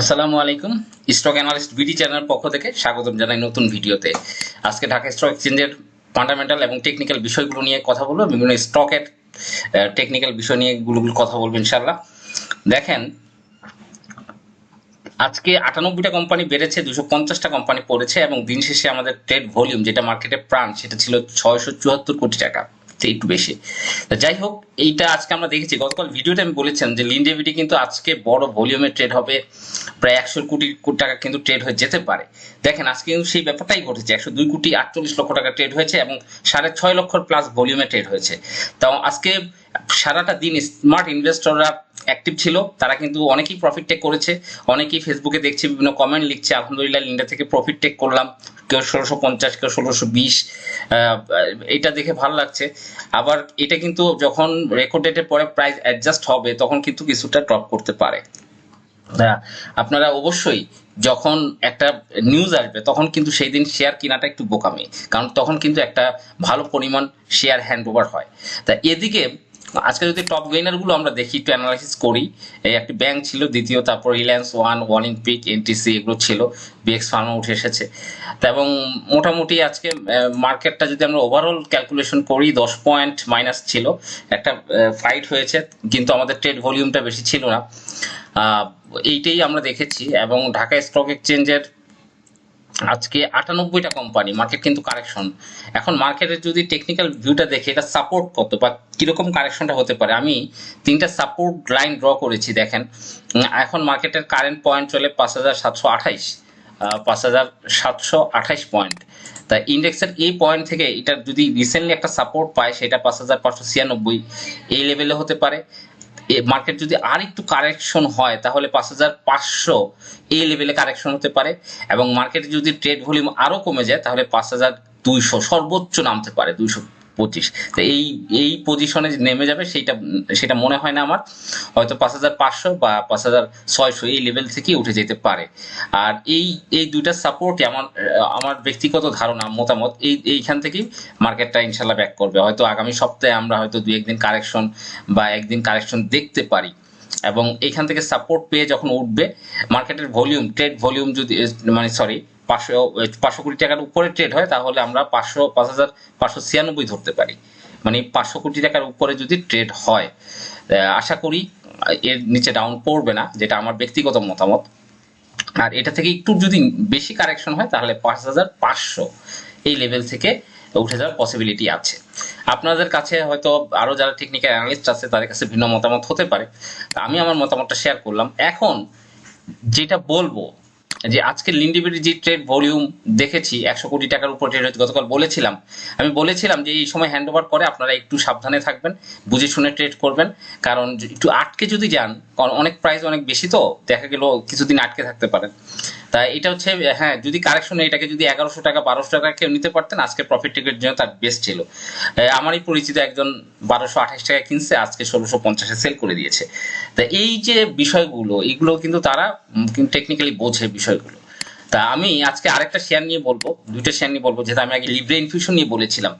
আসসালামু আলাইকুম। Stock analyst BD channel পক্ষ থেকে স্বাগতম জানাই নতুন ভিডিওতে। আজকে ঢাকা স্টক এক্সচেঞ্জের ফান্ডামেন্টাল এবং টেকনিক্যাল বিষয়গুলো নিয়ে কথা বলব, বিভিন্ন স্টকের টেকনিক্যাল বিষয় নিয়ে গুলোগুলো কথা বলব ইনশাল্লাহ দেখেন, আজকে আটানব্বইটা কোম্পানি বেড়েছে, দুশো পঞ্চাশটা কোম্পানি পড়েছে এবং দিন শেষে আমাদের ট্রেড ভলিউম যেটা মার্কেটে প্রাণ, সেটা ছিল ছয়শো চুয়াত্তর কোটি টাকা। একটু বেশি। যাই হোক, এইটা আজকে আমরা দেখেছি। গতকাল ভিডিওতে আমি বলেছিলাম যে লিনডেভিডি কিন্তু আজকে বড় ভলিউমে ট্রেড হবে। প্রায় একশো কোটি কোটি টাকা কিন্তু ট্রেড হয়ে যেতে পারে। দেখেন, আজকে কিন্তু সেই ব্যাপারটাই ঘটেছে। একশো দুই কোটি আটচল্লিশ লক্ষ টাকা ট্রেড হয়েছে এবং সাড়ে ছয় লক্ষর প্লাস ভলিউমে ট্রেড হয়েছে। তো আজকে সারাটা দিন স্মার্ট ইনভেস্টররা অ্যাক্টিভ ছিল, তারা কিন্তু অনেকেই প্রফিট টেক করেছে, অনেকেই ফেসবুকে দেখছি, বিভিন্ন কমেন্ট লিখছে, আলহামদুলিল্লাহ ইন্ডিয়া থেকে প্রফিট টেক করলাম, কেউ ষোলোশো পঞ্চাশ, কেউ ষোলোশো বিশ এটা দেখে ভালো লাগছে। আবার এটা কিন্তু যখন রেকর্ড ডেটের পরে প্রাইস অ্যাডজাস্ট হবে, তখন কিন্তু কিছুটা ড্রপ করতে পারে। আপনারা অবশ্যই যখন একটা নিউজ আসবে, তখন কিন্তু সেই দিন শেয়ার কেনাটা একটু বোকামি, কারণ তখন কিন্তু একটা ভালো পরিমাণ শেয়ার হ্যান্ড ওভার হয়। তা এদিকে আজকে যদি টপ গেইনারগুলো আমরা দেখি, একটু অ্যানালাইসিস করি, এই একটি ব্যাংক ছিল, দ্বিতীয় তারপর রিলায়েন্স ওয়ান ওয়ান পিক এনটিসি এগুলো ছিল বিএক্স ফার্মা উঠে এসেছে। এবং মোটামুটি আজকে মার্কেটটা যদি আমরা ওভারঅল ক্যালকুলেশন করি, দশ পয়েন্ট মাইনাস ছিল। একটা ফাইট হয়েছে, কিন্তু আমাদের ট্রেড ভলিউমটা বেশি ছিল না। এইটাই আমরা দেখেছি এবং ঢাকা স্টক এক্সচেঞ্জের আজকে আটানব্বইটা কোম্পানি মার্কেট কিন্তু কারেকশন এখন মার্কেটের যদি টেকনিক্যাল ভিউটা দেখে, এটা সাপোর্ট কত বা কীরকম কারেকশনটা হতে পারে? আমি তিনটা সাপোর্ট লাইন ড্র করেছি, দেখেন। এখন মার্কেটের কারেন্ট পয়েন্ট চলে পাঁচ হাজার সাতশো আঠাইশ পাঁচ হাজার সাতশো আঠাইশ পয়েন্ট তা ইন্ডেক্সের এই পয়েন্ট থেকে এটা যদি রিসেন্টলি একটা সাপোর্ট পায়, সেটা পাঁচ হাজার পাঁচশো ছিয়ানব্বই, এই লেভেলে হতে পারে। মার্কেট যদি আর একটু কারেকশন হয়, তাহলে পাঁচ হাজার পাঁচশো এই লেভেলে কারেকশন হতে পারে এবং মার্কেটে যদি ট্রেড ভলিউম আরও কমে যায়, তাহলে পাঁচ হাজার দুইশো সর্বোচ্চ নামতে পারে, দুইশো পঁচিশ। তো এই এই পজিশনে নেমে যাবে, সেইটা, সেটা মনে হয় না আমার। হয়তো পাঁচ হাজার পাঁচশো বা পাঁচ হাজার ছয়শো এই লেভেল থেকেই উঠে যেতে পারে। আর এই এই দুইটা সাপোর্টে আমার আমার ব্যক্তিগত ধারণা, মতামত, এই, এইখান থেকেই মার্কেটটা ইনশাল্লাহ ব্যাক করবে। হয়তো আগামী সপ্তাহে আমরা হয়তো দু একদিন কারেকশন বা একদিন কারেকশন দেখতে পারি। এবং এখান থেকে সাপোর্ট পেয়ে যখন উঠবে মার্কেটের ভলিউম ট্রেড ভলিউম যদি মানে সরি পাঁচশো পাঁচশো কোটি টাকার উপরে ট্রেড হয়, তাহলে আমরা পাঁচশো, পাঁচ হাজার পাঁচশো ছিয়ানব্বই ধরতে পারি। মানে পাঁচশো কোটি টাকার উপরে যদি ট্রেড হয় আশা করি এর নিচে ডাউন পড়বে না, যেটা আমার ব্যক্তিগত মতামত। আর এটা থেকে একটু যদি বেশি কারেকশন হয়, তাহলে পাঁচ হাজার পাঁচশো এই লেভেল থেকে উঠে যাওয়ার পসিবিলিটি আছে। আপনাদের কাছে হয়তো আরও যারা টেকনিক্যাল অ্যানালিস্ট আছে, তাদের কাছে ভিন্ন মতামত হতে পারে। আমি আমার মতামতটা শেয়ার করলাম। এখন যেটা বলব যে আজকে লিন্ডিবিডি যে ট্রেড ভলিউম দেখেছি, একশো কোটি টাকার উপর ট্রেড হয়েছে, গতকাল বলেছিলাম। আমি বলেছিলাম যে এই সময় হ্যান্ড ওভার করে আপনারা একটু সাবধানে থাকবেন, বুঝে শুনে ট্রেড করবেন, কারণ একটু আটকে যদি যান অনেক প্রাইস অনেক বেশি তো, দেখা গেল কিছুদিন আটকে থাকতে পারেন তা এটা হচ্ছে হ্যাঁ যদি কারেকশন এটাকে যদি এগারোশো টাকা, বারোশো টাকা কেউ নিতে পারতেন আজকে প্রফিট টেকের জন্য তার বেস্ট ছিল। আমারই পরিচিত একজন বারোশো আঠাশ টাকা কিনছে, আজকে ষোলোশো পঞ্চাশে সেল করে দিয়েছে। তা এই যে বিষয়গুলো, এগুলো কিন্তু তারা টেকনিক্যালি বোঝে বিষয়গুলো। তা আমি আজকে আরেকটা শেয়ার নিয়ে বলব, দুইটা শেয়ার নিয়ে বলব, যেটা আমি আগে লিব্রে ইনফিউশন নিয়ে বলেছিলাম।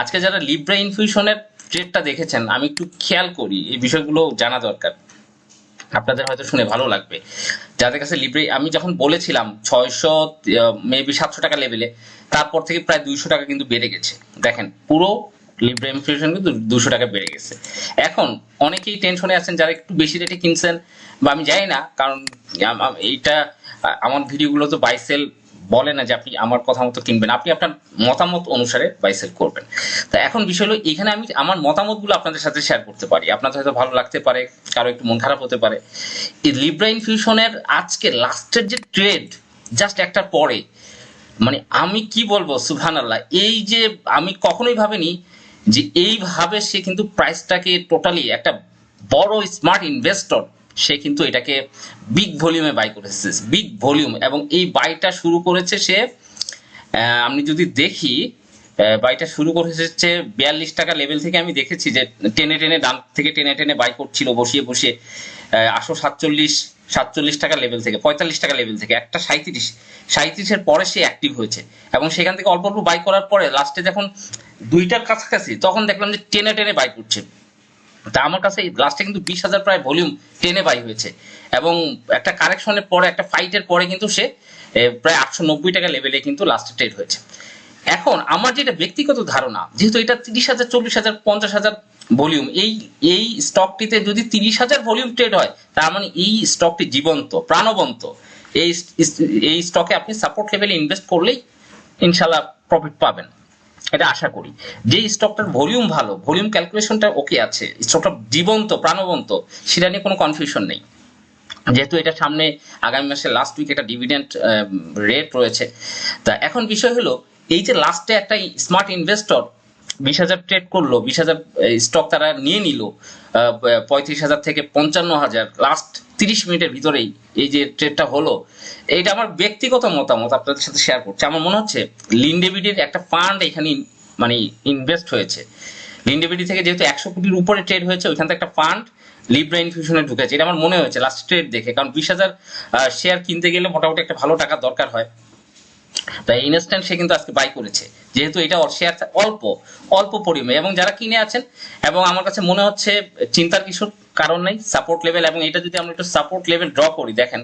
আজকে যারা লিব্রে ইনফিউশনের ট্রেডটা দেখেছেন, আমি একটু খেয়াল করি, এই বিষয়গুলো জানা দরকার। আপনাদের হয়তো শুনে ভালো লাগবে। যাদের কাছে লিব্রে আমি যখন বলেছিলাম ছয়শো মেবি সাতশো টাকা লেভেলে তারপর থেকে প্রায় দুইশো টাকা কিন্তু বেড়ে গেছে। দেখেন, পুরো লিব্রে ইনফ্লেশন কিন্তু দুশো টাকা বেড়ে গেছে। এখন অনেকেই টেনশনে আছেন, যারা একটু বেশি রেটে কিনছেন, বা আমি জানি না, কারণ এইটা আমার ভিডিওগুলো তো বাই সেল বলে না যে আপনি আমার কথা মতো কিনবেন। আপনি আপনার মতামত অনুসারে বাই সেল করবেন। তা এখন বিষয় হলো, এখানে আমি আমার মতামতগুলো আপনাদের সাথে শেয়ার করতে পারি। আপনাদের হয়তো ভালো লাগতে পারে, কারও একটু মন খারাপ হতে পারে। এই লিব্রা ইনফিউশনের আজকে লাস্টের যে ট্রেড জাস্ট একটা পরে মানে আমি কি বলব সুবহান আল্লাহ এই যে আমি কখনোই ভাবিনি যে এইভাবে সে কিন্তু প্রাইসটাকে টোটালি একটা বড় স্মার্ট ইনভেস্টর সে কিন্তু এটাকে বিগ ভলিউমে বাই করেছে বিগ ভলিউম এবং এই বাইটা শুরু করেছে সে আমি যদি দেখি বাইটা শুরু করেছে বিয়াল্লিশ টাকা লেভেল থেকে আমি দেখেছি যে টেনে টেনে ডান থেকে টেনে টেনে বাই করছিল, বসিয়ে বসিয়ে আটশো সাতচল্লিশ সাতচল্লিশ টাকা লেভেল থেকে, পঁয়তাল্লিশ টাকা লেভেল থেকে, একটা সাঁত্রিশ সাঁত্রিশের পরে সে অ্যাক্টিভ হয়েছে এবং সেখান থেকে অল্প অল্প বাই করার পরে লাস্টে যখন দুইটার কাছাকাছি, তখন দেখলাম যে টেনে টেনে বাই করছে। তা আমার কাছে লাস্টে কিন্তু বিশ হাজার প্রায় ভলিউম টেনে বাই হয়েছে। এবং একটা কারেকশনের পরে, একটা ফাইটের পরে কিন্তু সে প্রায় আটশো নব্বই টাকা লেভেলে কিন্তু লাস্টে ট্রেড হয়েছে। এখন আমার যেটা ব্যক্তিগত ধারণা, যেহেতু এটা তিরিশ হাজার, চল্লিশ হাজার, পঞ্চাশ হাজার ভলিউম এই এই স্টকটিতে যদি তিরিশ হাজার ভলিউম ট্রেড হয়, তার মানে এই স্টকটি জীবন্ত, প্রাণবন্ত। এই এই স্টকে আপনি সাপোর্ট লেভেলে ইনভেস্ট করলেই ইনশাল্লাহ প্রফিট পাবেন। এটা আশা করি। যে স্টকটার ভলিউম ভালো ভলিউম ক্যালকুলেশনটা ওকে আছে স্টকটা জীবন্ত, প্রাণবন্ত, সেটা নিয়ে কোনো কনফিউশন নেই। যেহেতু এটা সামনে আগামী মাসে লাস্ট উইক একটা ডিভিডেন্ট রেট রয়েছে। তা এখন বিষয় হলো, এই যে লাস্টে একটা স্মার্ট ইনভেস্টর বিশ হাজার ট্রেড করল, বিশ হাজার স্টক তারা নিয়ে নিল পঁয়ত্রিশ হাজার থেকে পঞ্চান্ন হাজার লাস্ট তিরিশ মিনিটের ভিতরেই এই যে ট্রেডটা হলো, এইটা আমার ব্যক্তিগত মতামত আপনাদের সাথে শেয়ার করছি। আমার মনে হচ্ছে লিন্ডেভিডির একটা ফান্ড এখানে মানে ইনভেস্ট হয়েছে। লিন্ডেভিডি থেকে যেহেতু একশো কোটির উপরে ট্রেড হয়েছে, ওইখান থেকে একটা ফান্ড লিব্রা ইনফিউশনে ঢুকেছে। এটা আমার মনে হয়েছে লাস্ট ট্রেড দেখে। কারণ বিশ হাজার শেয়ার কিনতে গেলে মোটামুটি একটা ভালো টাকা দরকার হয়। তাই ইনস্ট্যান্ট সে কিন্তু আজকে বাই করেছে। যেহেতু এটা শেয়ার অল্প অল্প পরিমাণে। এবং যারা কিনে আছেন, এবং আমার কাছে মনে হচ্ছে, চিন্তার কিছু কারণ নাই সাপোর্ট লেভেল এবং এটা যদি আমরা একটু সাপোর্ট লেভেল ড্র করি, দেখেন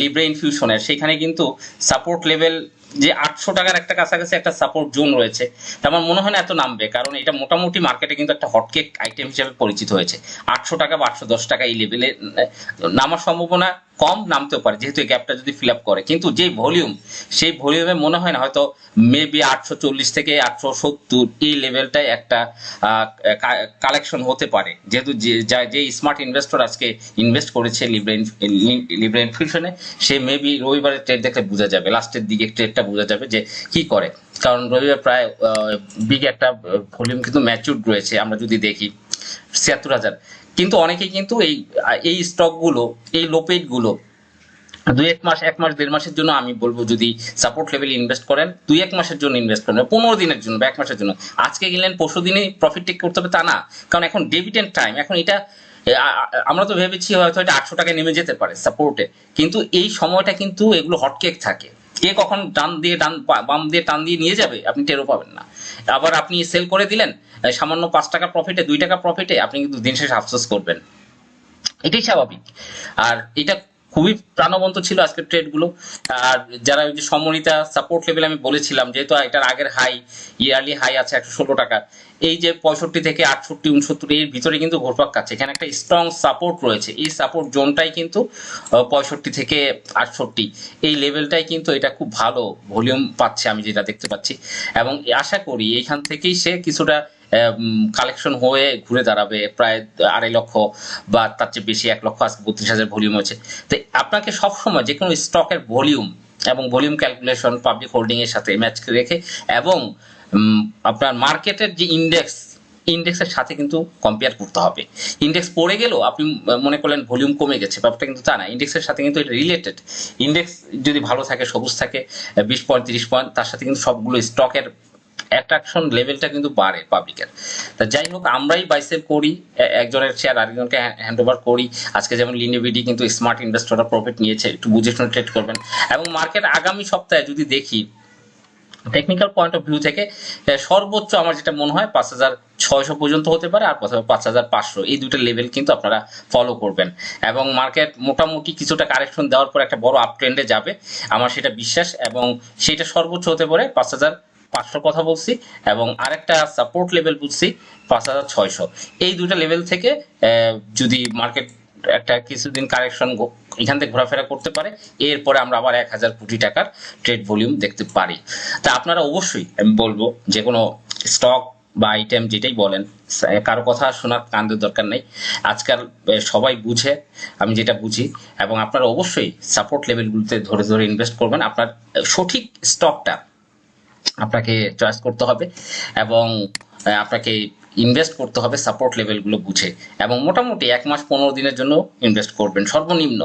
লিব্রে ইনফিউশনের সেখানে কিন্তু সাপোর্ট লেভেল যে আটশো টাকার একটা কাছাকাছি একটা সাপোর্ট জোন রয়েছে। আমার মনে হয় না এত নামবে, কারণ এটা মোটামুটি মার্কেটে কিন্তু একটা হটকেক আইটেম হিসেবে পরিচিত হয়েছে। আটশো টাকা বা আটশো দশ টাকা এই লেভেলে নামার সম্ভাবনা কম নামতেও পারে, যেহেতু এই গ্যাপটা যদি ফিল আপ করে। কিন্তু যে ভলিউম সেই ভলিউমে মনে হয় না, হয়তো মেবি আটশো চল্লিশ থেকে আটশো সত্তর এই লেভেলটাই একটা কালেকশন হতে পারে। যেহেতু যে যা- স্মার্ট ইনভেস্টর আজকে ইনভেস্ট করেছে লিব্রেন লিব্রেন ফিউশনে সে মেবি রবিবারের ট্রেড দেখলে বোঝা যাবে। লাস্টের দিকে ট্রেডটা বোঝা যাবে যে কি করে। কারণ রবিবার প্রায় বিগ একটা ভলিউম কিন্তু ম্যাচুর রয়েছে, আমরা যদি দেখি। ছিয়াত্তর হাজার। কিন্তু অনেকেই কিন্তু এই এই স্টকগুলো এই লোপেটগুলো, দুই এক মাস এক মাস, দেড় মাসের জন্য আমি বলব যদি সাপোর্ট লেভেল ইনভেস্ট করেন, দুই এক মাসের জন্য ইনভেস্ট করেন, পনেরো দিনের জন্য বা এক মাসের জন্য। আজকে গেলেন পরশু দিনে প্রফিট টেক করতে হবে তা না। কারণ এখন ডেবিটেন্ট টাইম এখন এটা আমরা তো ভেবেছি হয়তো এটা আটশো টাকায় নেমে যেতে পারে সাপোর্টে কিন্তু এই সময়টা কিন্তু এগুলো হটকেক থাকে। কে কখন ডান দিয়ে ডান বাম দিয়ে টান দিয়ে নিয়ে যাবে, আপনি টেরও পাবেন না। আবার আপনি সেল করে দিলেন সামান্য পাঁচ টাকা প্রফিটে দুই টাকা প্রফিটে আপনি কিন্তু দিন শেষে আফসোস করবেন। এটাই স্বাভাবিক। আর এটা খুবই প্রাণবন্ত ছিল আজকের ট্রেডগুলো। আর যারা ওই যে সমরিতা সাপোর্ট লেভেল আমি বলেছিলাম, যেহেতু এটার আগের হাই ইয়ারলি হাই আছে একশো ষোলো টাকা, এই যে পঁয়ষট্টি থেকে আটষট্টি, উনসত্তর, এর ভিতরে কিন্তু ঘোরপাক খাচ্ছে। এখানে একটা স্ট্রং সাপোর্ট রয়েছে। এই সাপোর্ট জোনটাই কিন্তু পঁয়ষট্টি থেকে আটষট্টি, এই লেভেলটাই কিন্তু এটা খুব ভালো ভলিউম পাচ্ছে আমি যেটা দেখতে পাচ্ছি। এবং আশা করি এইখান থেকেই সে কিছুটা কালেকশন হয়ে ঘুরে দাঁড়াবে প্রায় আড়াই লক্ষ বা তার চেয়ে বেশি এক লক্ষ, আজকে বত্রিশ হাজার ভলিউম হয়েছে। তো আপনাকে সবসময় যে কোনো স্টকের ভলিউম এবং ভলিউম ক্যালকুলেশন পাবলিক হোল্ডিং এর সাথে ম্যাচ রেখে এবং আপনার মার্কেটের যে ইন্ডেক্স ইন্ডেক্সের সাথে কিন্তু কম্পেয়ার করতে হবে। ইন্ডেক্স পড়ে গেলেও আপনি মনে করলেন ভলিউম কমে গেছে, ব্যাপারটা কিন্তু তা না। ইন্ডেক্সের সাথে কিন্তু এটা রিলেটেড ইন্ডেক্স যদি ভালো থাকে, সবুজ থাকে, বিশ পয়েন্ট, তিরিশ পয়েন্ট, তার সাথে কিন্তু সবগুলো স্টকের অ্যাট্রাকশন লেভেলটা কিন্তু বাড়ে পাবলিকের তা যাই হোক আমরাই বাইসেল করি একজনের শেয়ার আরেকজনকে হ্যান্ড ওভার করি। আজকে যেমন লিনিভিডি কিন্তু স্মার্ট ইনভেস্টররা প্রফিট নিয়েছে, একটু বুঝে শুনে ট্রেড করবেন। এবং মার্কেট আগামী সপ্তাহে যদি দেখি টেকনিক্যাল পয়েন্ট অফ ভিউ থেকে সর্বোচ্চ আমার যেটা মনে হয় পাঁচ হাজার ছয়শো পর্যন্ত হতে পারে, আর পাঁচ হাজার পাঁচশো। এই দুটো লেভেল কিন্তু আপনারা ফলো করবেন। এবং মার্কেট মোটামুটি কিছুটা কারেকশন দেওয়ার পর একটা বড় আপ ট্রেন্ডে যাবে, আমার সেটা বিশ্বাস। এবং সেটা সর্বোচ্চ হতে পারে পাঁচ হাজার পাঁচশো কথা বলছি এবং আরেকটা সাপোর্ট লেভেল বুঝছি পাঁচ হাজার ছয়শো। এই দুটা লেভেল থেকে যদি মার্কেট একটা কিছুদিন কারেকশন এখান থেকে ঘোরাফেরা করতে পারে, এরপরে আমরা আবার এক হাজার কোটি টাকার ট্রেড ভলিউম দেখতে পারি। তা আপনারা অবশ্যই, আমি বলব, যে কোনো স্টক বা আইটেম যেটাই বলেন কারও কথা শোনার কান্দের দরকার নেই। আজকাল সবাই বুঝে, আমি যেটা বুঝি, এবং আপনারা অবশ্যই সাপোর্ট লেভেলগুলোতে ধরে ধরে ইনভেস্ট করবেন। আপনার সঠিক স্টকটা আপনাকে চয়েস করতে হবে এবং আপনাকে ইনভেস্ট করতে হবে সাপোর্ট লেভেলগুলো বুঝে। এবং মোটামুটি এক মাস পনেরো দিনের জন্য ইনভেস্ট করবেন, সর্বনিম্ন।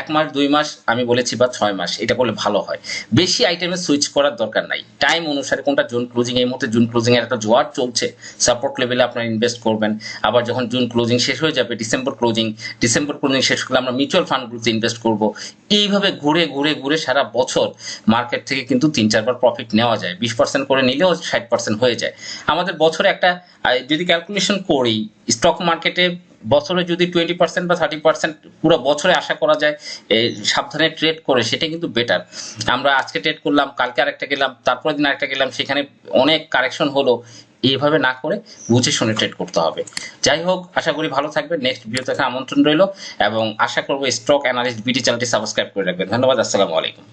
এক মাস, দুই মাস, আমি বলেছি বা ছয় মাস, এটা করলে ভালো হয়। বেশি আইটেমে সুইচ করার দরকার নাই। টাইম অনুসারে কোনটা জুন ক্লোজিং এই মুহূর্তে জুন ক্লোজিং এর একটা জোয়ার চলছে। সাপোর্ট লেভেলে আপনারা ইনভেস্ট করবেন। আবার যখন জুন ক্লোজিং শেষ হয়ে যাবে ডিসেম্বর ক্লোজিং ডিসেম্বর ক্লোজিং শেষ করলে আমরা মিউচুয়াল ফান্ডগুলোতে ইনভেস্ট করব। এইভাবে ঘুরে ঘুরে ঘুরে সারা বছর মার্কেট থেকে কিন্তু তিন, চারবার প্রফিট নেওয়া যায়। বিশ পার্সেন্ট করে নিলেও ষাট পার্সেন্ট হয়ে যায়। আমাদের বছরে একটা যদি ক্যালকুলেশন করি স্টক মার্কেটে বছরে যদি টোয়েন্টি পার্সেন্ট বা থার্টি পার্সেন্ট পুরো বছরে আশা করা যায় সাবধানে ট্রেড করে, সেটা কিন্তু বেটার আমরা আজকে ট্রেড করলাম, কালকে আরেকটা গেলাম, তারপরের দিন আরেকটা গেলাম, সেখানে অনেক কারেকশন হলো। এইভাবে না করে বুঝে শুনে ট্রেড করতে হবে। যাই হোক, আশা করি ভালো থাকবে নেক্সট ভিডিও দেখার আমন্ত্রণ রইল এবং আশা করব স্টক অ্যানালিস্ট বিডি চ্যানেলটি সাবস্ক্রাইব করে রাখবেন। ধন্যবাদ, আসসালামু আলাইকুম।